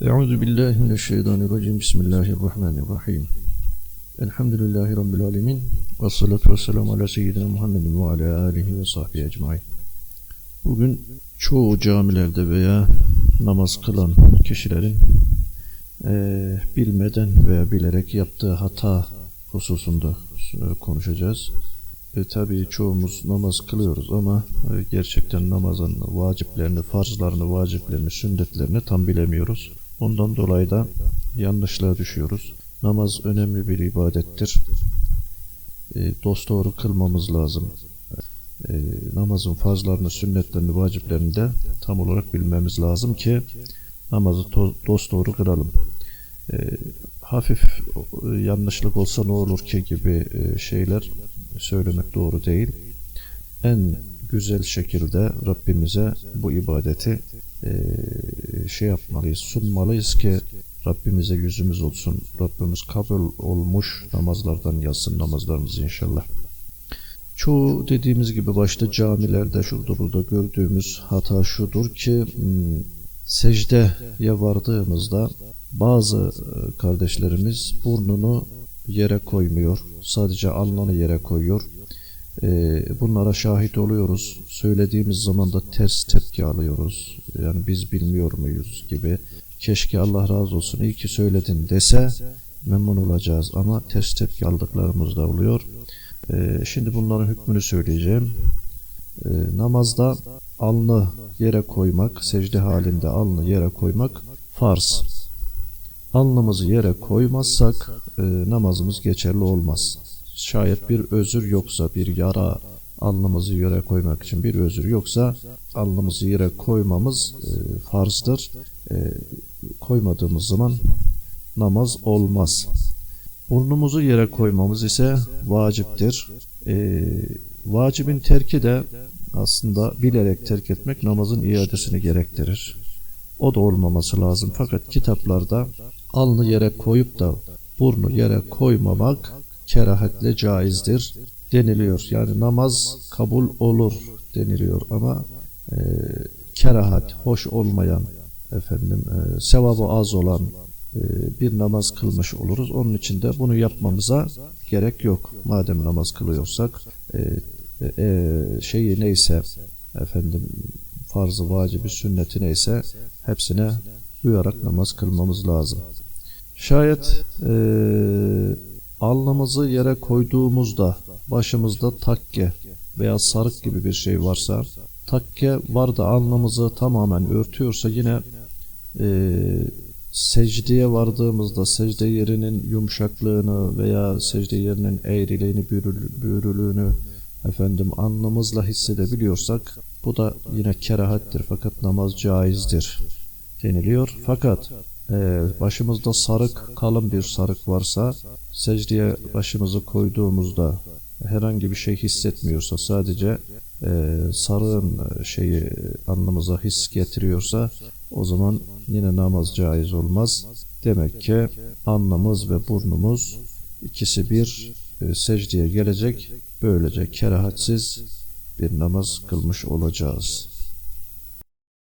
Euzu billahi mineşşeytanirracim. Bismillahirrahmanirrahim. Elhamdülillahi rabbil alamin. Ves salatu vesselamu ala seyyidina Muhammedin ve ala alihi ve sahbihi ecmaîn. Bugün çoğu camilerde veya namaz kılan kişilerin eee, bilmeden veya bilerek yaptığı hata hususunda e, konuşacağız. E, tabii çoğumuz namaz kılıyoruz ama e, gerçekten namazın vaciplerini, farzlarını, vaciplerini, sünnetlerini tam bilemiyoruz. Ondan dolayı da yanlışlığa düşüyoruz. Namaz önemli bir ibadettir. E, dosdoğru kılmamız lazım. E, namazın farzlarını, sünnetlerini, vaciplerini de tam olarak bilmemiz lazım ki namazı dosdoğru kılalım. E, hafif yanlışlık olsa ne olur ki gibi e, şeyler söylemek doğru değil. En güzel şekilde Rabbimize bu ibadeti şey yapmalıyız, sunmalıyız ki Rabbimize yüzümüz olsun. Rabbimiz kabul olmuş namazlardan yazsın namazlarımızı inşallah. Çoğu dediğimiz gibi başta camilerde şurada burada gördüğümüz hata şudur ki hmm, secdeye vardığımızda bazı e, kardeşlerimiz burnunu yere koymuyor. Sadece alnını yere koyuyor. E, bunlara şahit oluyoruz. Söylediğimiz zaman da ters tepki alıyoruz. Yani biz bilmiyor muyuz gibi. Keşke Allah razı olsun iyi ki söyledin dese memnun olacağız ama ters tepki aldıklarımız da oluyor. E, şimdi bunların hükmünü söyleyeceğim. E, namazda alnı yere koymak, secde halinde alnı yere koymak farz. Alnımızı yere koymazsak e, namazımız geçerli olmaz. Şayet bir özür yoksa, bir yara alnımızı yere koymak için bir özür yoksa alnımızı yere koymamız e, farzdır. E, koymadığımız zaman namaz olmaz. Burnumuzu yere koymamız ise vaciptir. E, vacibin terki de aslında bilerek terk etmek namazın iadesini gerektirir. O da olmaması lazım. Fakat kitaplarda alnı yere koyup da burnu yere koymamak kerahatle caizdir deniliyor. Yani namaz kabul olur deniliyor ama e, kerahat, hoş olmayan efendim e, sevabı az olan e, bir namaz kılmış oluruz. Onun için de bunu yapmamıza gerek yok. Madem namaz kılıyorsak e, e, şeyi neyse efendim farzı, vacibi, sünneti neyse hepsine uyarak namaz kılmamız lazım. Şayet e, alnımızı yere koyduğumuzda başımızda takke veya sarık gibi bir şey varsa takke var da alnımızı tamamen örtüyorsa yine e, secdeye vardığımızda secde yerinin yumuşaklığını veya secde yerinin eğriliğini, büyürülüğünü efendim alnımızla hissedebiliyorsak bu da yine kerahattir fakat namaz caizdir deniliyor. Fakat e, başımızda sarık, kalın bir sarık varsa secdeye başımızı koyduğumuzda herhangi bir şey hissetmiyorsa sadece e, sarığın şeyi alnımıza his getiriyorsa o zaman yine namaz caiz olmaz. Demek ki alnımız ve burnumuz ikisi bir e, secdeye gelecek. Böylece kerahatsiz bir namaz kılmış olacağız.